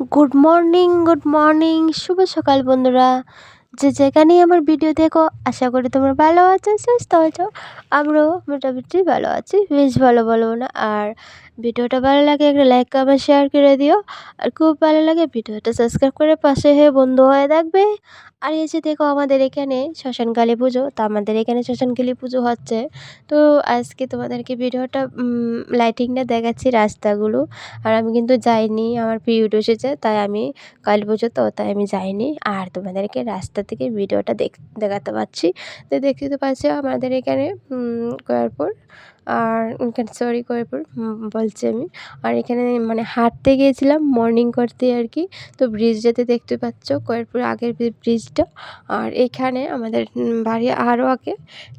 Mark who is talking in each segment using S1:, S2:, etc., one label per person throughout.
S1: Good morning good morning. শুভ সকাল বন্ধুরা। যে যেখানেই আমার ভিডিও দেখো, আশা করি তোমরা ভালো আছো, সুস্থ আছো। আমরাও মোটামুটি ভালো আছি, বেশ ভালো বলব না। আর ভিডিওটা ভালো লাগে একটা লাইক কমেন্ট শেয়ার করে দিও। আর খুব ভালো লাগে ভিডিওটা সাবস্ক্রাইব করে পাশে হয়ে বন্ধু হয়ে থাকবে। আর যে দেখো আমাদের এখানে শ্মশানকালী পুজো, তো আমাদের এখানে শ্মশানকালী পুজো হচ্ছে। তো আজকে তোমাদেরকে ভিডিওটা লাইটিংটা দেখাচ্ছি রাস্তাগুলো। আর আমি কিন্তু যাইনি, আমার পিরিয়ড এসেছে, তাই আমি কালী পুজো তো, তাই আমি যাইনি। আর তোমাদেরকে রাস্তা থেকে ভিডিওটা দেখ, দেখাতে পারছি তো দেখতে তো পাচ্ছি আমাদের এখানে কয়ারপুর আর এখানে সরি কয়ারপুর বলছি আমি। আর এখানে মানে হাঁটতে গিয়েছিলাম মর্নিং করতে আর কি। তো ব্রিজ যেতে দেখতে পাচ্ছ কয়ারপুর আগের ব্রিজটা আর এখানে আমাদের বাড়ি আরও আগে।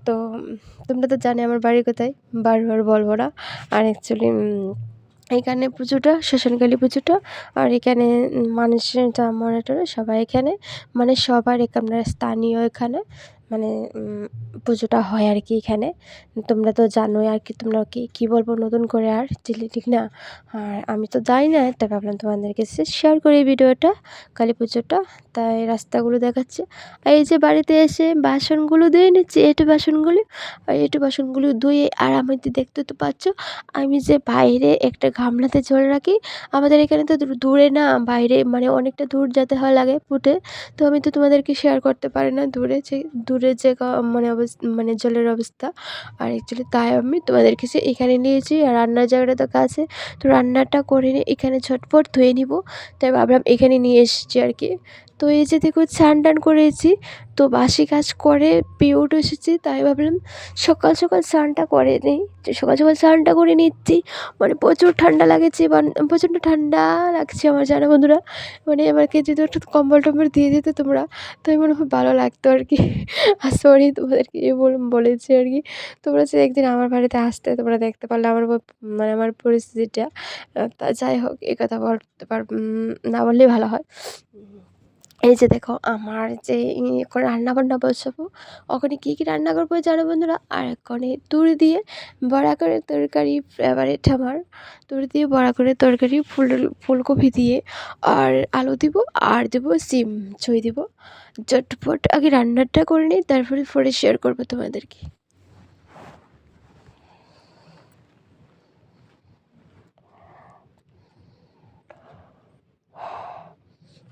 S1: তো তোমরা তো জানে আমার বাড়ি কোথায়, বারবার বলব না। আর অ্যাকচুয়ালি এখানে পুজোটা, শ্মশানকালী পুজোটা। আর এখানে মানুষের যা মনে সবাই এখানে। মানে সবার এখানে স্থানীয় এখানে। মানে পুজোটা হয় আর কি এখানে। তোমরা তো জানোই আর কি, তোমরা কি, কী বলব নতুন করে আর চিলি ঠিক না। আর আমি তো যাই না, তাই ভাবলাম তোমাদেরকে শেয়ার করি ভিডিওটা, কালী পুজোটা। তাই রাস্তাগুলো দেখাচ্ছে। আর এই যে বাড়িতে এসে বাসনগুলো ধুয়ে নিচ্ছি, এটু বাসনগুলি। আর এটু বাসনগুলো ধুয়ে আর আমি দেখতে তো পাচ্ছ, আমি যে বাইরে একটা গামলাতে জল রাখি, আমাদের এখানে তো দূরে না, বাইরে মানে অনেকটা দূর যেতে হয় লাগে ফুটে। তো আমি তো তোমাদেরকে শেয়ার করতে পারি না, দূরে যে, দূরে যে মানে অবস্থা মানে জলের অবস্থা। আর অ্যাকচুয়ালি তাই আমি তোমাদেরকে সে এখানে নিয়েছি আর রান্নার জায়গাটা তো কাছে। তো রান্নাটা করে এখানে ছটফট ধুয়ে নিব। তাই ভাবলাম এখানে নিয়ে এসেছি আর কি। তো এই যে দেখো স্নান টান করেছি, তো বাসি কাজ করে পিরিয়ড এসেছি, তাই ভাবলাম সকাল সকাল স্নানটা করে নিই। সকাল সকাল স্নানটা করে নিচ্ছি মানে প্রচুর ঠান্ডা লাগেছে প্রচণ্ড ঠান্ডা লাগছে আমার, জানা বন্ধুরা? মানে আমাকে যদি একটু কম্বল টম্বল দিয়ে দিতে তোমরা, তো মনে হয় ভালো লাগতো আর কি। আর সরি তোমাদেরকে এ বলেছি আর কি। তোমরা যে একদিন আমার বাড়িতে আসতে, তোমরা দেখতে পারলে আমার মানে আমার পরিস্থিতিটা তা যাই হোক, এ কথা বলতে পার না বললেই ভালো হয়। এই যে দেখো, আমার যে এখন রান্না বান্না বসাবো, ওখানে কী কী রান্না করব জানো বন্ধুরা? আর এখানে তুড়ি দিয়ে বড়া করে তরকারি ফেভারিট আমার। তুড়ি দিয়ে বড়া করে তরকারি, ফুল, ফুলকপি দিয়ে আর আলু দিব, আর দেবো সিম, ছুঁই দিব। চটপট আগে রান্নাটা করে নিই, তারপরে পরে শেয়ার করব তোমাদেরকে।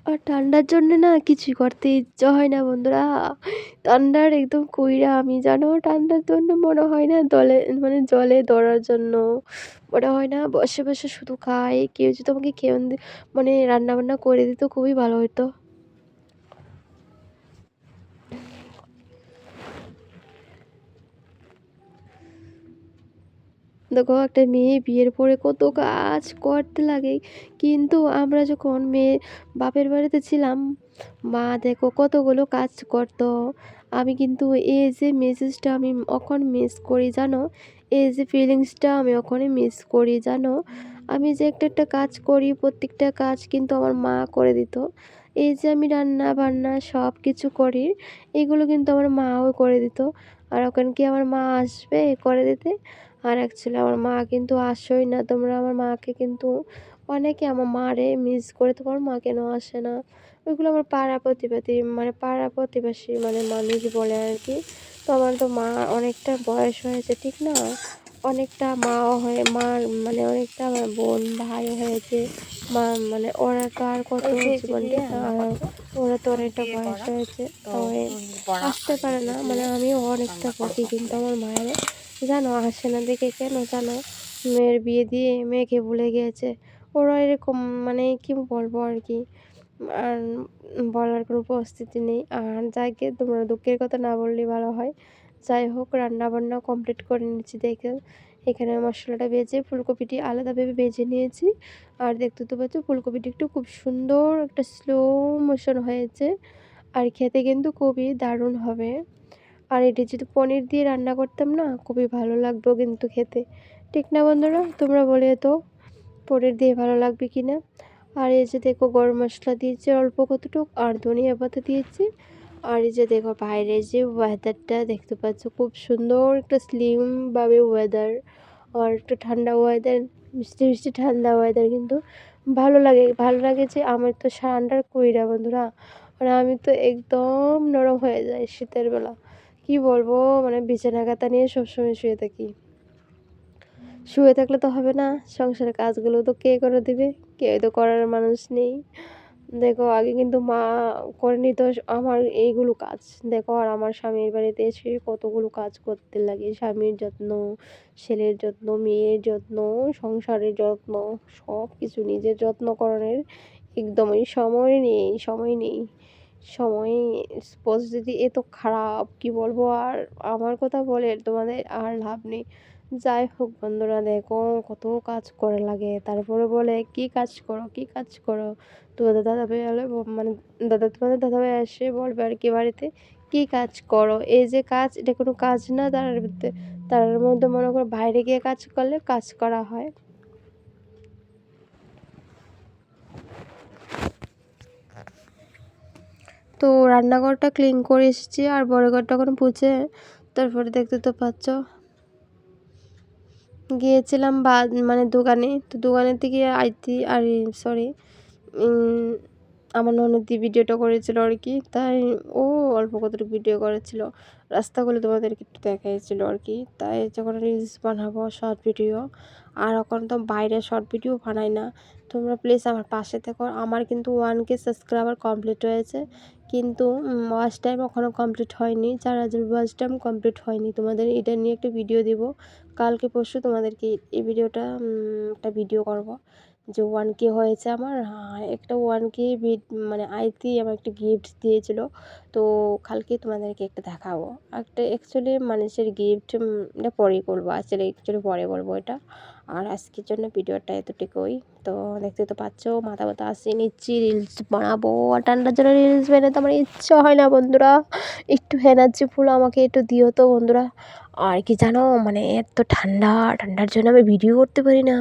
S1: আর ঠান্ডার জন্যে না কিছুই করতে ইচ্ছা হয় না বন্ধুরা। ঠান্ডার একদম কইরা আমি, জানো? ঠান্ডার জন্য মনে হয় না দলে মানে জলে দড়ার জন্য মনে হয় না বসে বসে শুধু খাই। কেউ যদি আমাকে কেউ মানে রান্না বান্না করে দিত খুবই ভালো হতো দেখো, একটা মেয়ে বিয়ের পরে কত কাজ করতে লাগে। কিন্তু আমরা যখন মেয়ে বাপের বাড়িতে ছিলাম, মা দেখো কতগুলো কাজ করতো। আমি কিন্তু এই যে মেসেজটা আমি এখন মিস করি জানো? এই যে ফিলিংসটা আমি ওখানে মিস করি জানো? আমি যে একটা একটা কাজ করি, প্রত্যেকটা কাজ কিন্তু আমার মা করে দিত। এই যে আমি রান্না বান্না সব কিছু করি, এগুলো কিন্তু আমার মাও করে দিত। আর ওখানে কি আমার মা আসবে করে দিতে? আর অ্যাকচুয়ালি আমার মা কিন্তু আসোই না। তোমরা আমার মাকে কিন্তু অনেকে আমার মারে মিস করে, তোমার মা কেন আসে না? ওইগুলো আমার পাড়া প্রতিবেশী মানে পাড়া প্রতিবেশী মানে মানুষ বলে আর কি। তো আমার তো মা অনেকটা বয়স হয়েছে, ঠিক না? অনেকটা মাও হয়ে মা মানে অনেকটা আমার বোন ভাই হয়েছে। মা মানে ওরা তো আর কত ওরা তো অনেকটা বয়স হয়েছে আসতে পারে না। মানে আমিও অনেকটা বকি কিন্তু আমার মায়ের জানো আসে না দেখে কেন জানো? মেয়ের বিয়ে দিয়ে মেয়েকে ভুলে গিয়েছে। ওরা এরকম মানে কি বলব আর কি? আর বলার কোনো পরিস্থিতি নেই। আর যাকে তোমরা দুঃখের কথা না বললেই ভালো হয়। যাই হোক রান্না বান্না কমপ্লিট করে নিচ্ছি দেখে। এখানে মশলাটা বেজে ফুলকপিটি আলাদাভাবে বেজে নিয়েছি। আর দেখতে তো পাচ্ছ, ফুলকপিটি একটু খুব সুন্দর একটা স্লো মোশন হয়েছে। আর খেতে কিন্তু খুবই দারুণ হবে। আর এটি যদি পনির দিয়ে রান্না করতাম না, খুবই ভালো লাগতো কিন্তু খেতে। ঠিক না বন্ধুরা? তোমরা বলে তো পনির দিয়ে ভালো লাগবে কি না আর এই যে দেখো, গরম মশলা দিয়েছি অল্প কতটুকু, আর ধনিয়া পাতা দিয়েছি। আর এই যে দেখো বাইরে যে ওয়েদারটা দেখতে পাচ্ছ, খুব সুন্দর একটা স্লিমভাবে ওয়েদার আর একটু ঠান্ডা ওয়েদার মিষ্টি মিষ্টি ঠান্ডা ওয়েদার কিন্তু ভালো লাগে। ভালো লাগে যে আমার তো সারান্ডার কইরা বন্ধুরা মানে আমি তো একদম নরম হয়ে যাই শীতের বেলা। কি বলব মানে বিছানা কাতা নিয়ে সবসময় শুয়ে থাকি। শুয়ে থাকলে তো হবে না, সংসারের কাজগুলো তো কে করে দিবে? কেউ তো করার মানুষ নেই। দেখো, আগে কিন্তু মা করে নিত আমার এইগুলো কাজ। দেখো, আর আমার স্বামীর বাড়িতে এসে কতগুলো কাজ করতে লাগে। স্বামীর যত্ন, ছেলের যত্ন, মেয়ের যত্ন, সংসারের যত্ন সব কিছু নিজের যত্ন করানোর একদমই সময় নেই সময় নেই। সময় পরিস্থিতি এত খারাপ, কি বলব? আর আমার কথা বলে তোমাদের আর লাভ নেই। যাই হোক বন্ধুরা, দেখো কত কাজ করে লাগে। তারপরে বলে, কি কাজ করো? কি কাজ করো? তোমাদের দাদা ভাই হলে মানে দাদা, তোমাদের দাদা ভাই এসে বলবে আর কি বাড়িতে, কী কাজ করো? এই যে কাজ, এটা কোনো কাজ না তার তার মধ্যে মনে করো বাইরে গিয়ে কাজ করলে কাজ করা হয়। তো রান্নাঘরটা ক্লিন করে এসেছি, আর বড় ঘরটা এখন পুছে তারপরে দেখতে তো পাচ্ছ। গিয়েছিলাম বা মানে দোকানে, তো দোকানের থেকে আইতি, আর সরি আমার ননদি ভিডিওটা করেছিল আর কি। তাই ও অল্প কতটুকু ভিডিও করেছিল। রাস্তাগুলো তোমাদেরকে একটু দেখাইছিল আর কি। তাই যখন রিলস বানাবো শর্ট ভিডিও আর এখন তো বাইরে শর্ট ভিডিও বানাই না, তোমরা প্লিজ আমার পাশে থেকো। আমার কিন্তু ওয়ান কে সাবস্ক্রাইবার কমপ্লিট হয়েছে, কিন্তু ওয়াচ টাইম এখনও কমপ্লিট হয়নি। চার হাজার ওয়াচ টাইম কমপ্লিট হয়নি, তোমাদের এটা নিয়ে একটা ভিডিও দিব। কালকে পরশু তোমাদেরকে এই ভিডিওটা একটা ভিডিও করব। যে ওয়ান কে হয়েছে আমার একটা ওয়ান কে মানে আইতি আমার একটা গিফট দিয়েছিল। তো কালকে তোমাদেরকে একটা দেখাবো। একটা অ্যাকচুয়ালি মানুষের গিফট এটা পরেই করব। আসলে অ্যাকচুয়ালি পরে বলব এটা। আর আজকের জন্য ভিডিওটা এতটুকুই। তো দেখতে তো পাচ্ছ, মাথা ব্যথা আসে নিচ্ছি রিলস বানাবো। আর ঠান্ডার জন্য রিলস বানাতে আমার ইচ্ছা হয় না বন্ধুরা। একটু এনার্জি ফুল আমাকে একটু দিও তো বন্ধুরা। আর কি জানো মানে এত ঠান্ডা, ঠান্ডার জন্য আমি ভিডিও করতে পারি না।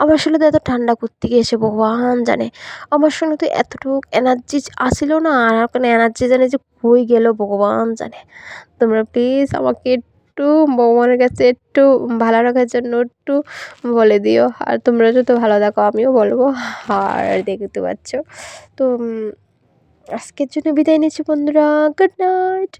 S1: আমার আসলে তো এত ঠান্ডা করতে গিয়েছে ভগবান জানে। আমার সঙ্গে তো এতটুকু এনার্জি আসিল না। আর এখন এনার্জি জানে যে কই গেল ভগবান জানে। তোমরা প্লিজ আমাকে একটু ভগবানের কাছে একটু ভালো রাখার জন্য একটু বলে দিও। আর তোমরা যত ভালো দেখো আমিও বলব। আর দেখতে পাচ্ছ, তো আজকের জন্য বিদায় নিচ্ছি বন্ধুরা। Good night